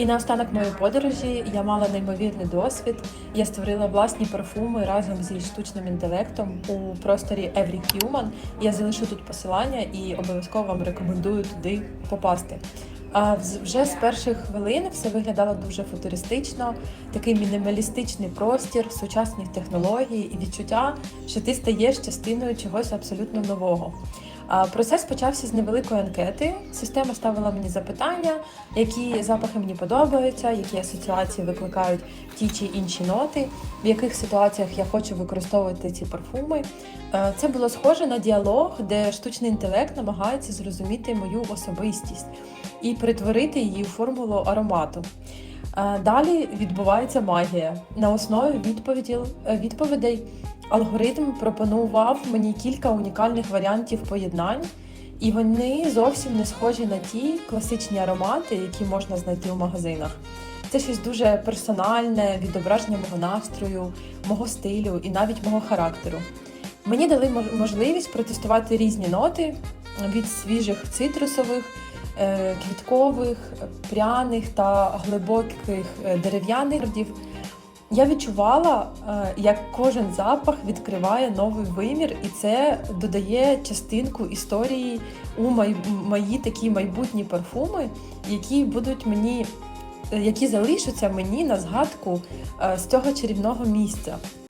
І наостанок моєї подорожі я мала неймовірний досвід. Я створила власні парфуми разом зі штучним інтелектом у просторі Every Human. Я залишу тут посилання і обов'язково вам рекомендую туди попасти. А вже з перших хвилин все виглядало дуже футуристично, такий мінімалістичний простір, сучасних технологій і відчуття, що ти стаєш частиною чогось абсолютно нового. Процес почався з невеликої анкети. Система ставила мені запитання, які запахи мені подобаються, які асоціації викликають ті чи інші ноти, в яких ситуаціях я хочу використовувати ці парфуми. Е, Це було схоже на діалог, де штучний інтелект намагається зрозуміти мою особистість і перетворити її у формулу аромату. Е, Далі відбувається магія. На основі відповіді, е, відповідей алгоритм пропонував мені кілька унікальних варіантів поєднань, і вони зовсім не схожі на ті класичні аромати, які можна знайти у магазинах. Це щось дуже персональне, відображення мого настрою, мого стилю і навіть мого характеру. Мені дали мож- можливість протестувати різні ноти від свіжих цитрусових, квіткових, е, пряних та глибоких е, дерев'яних родів. Я відчувала, е, як кожен запах відкриває новий вимір, і це додає частинку історії у мої такі майбутні парфуми, які будуть мені, які залишаться мені на згадку з цього чарівного місця.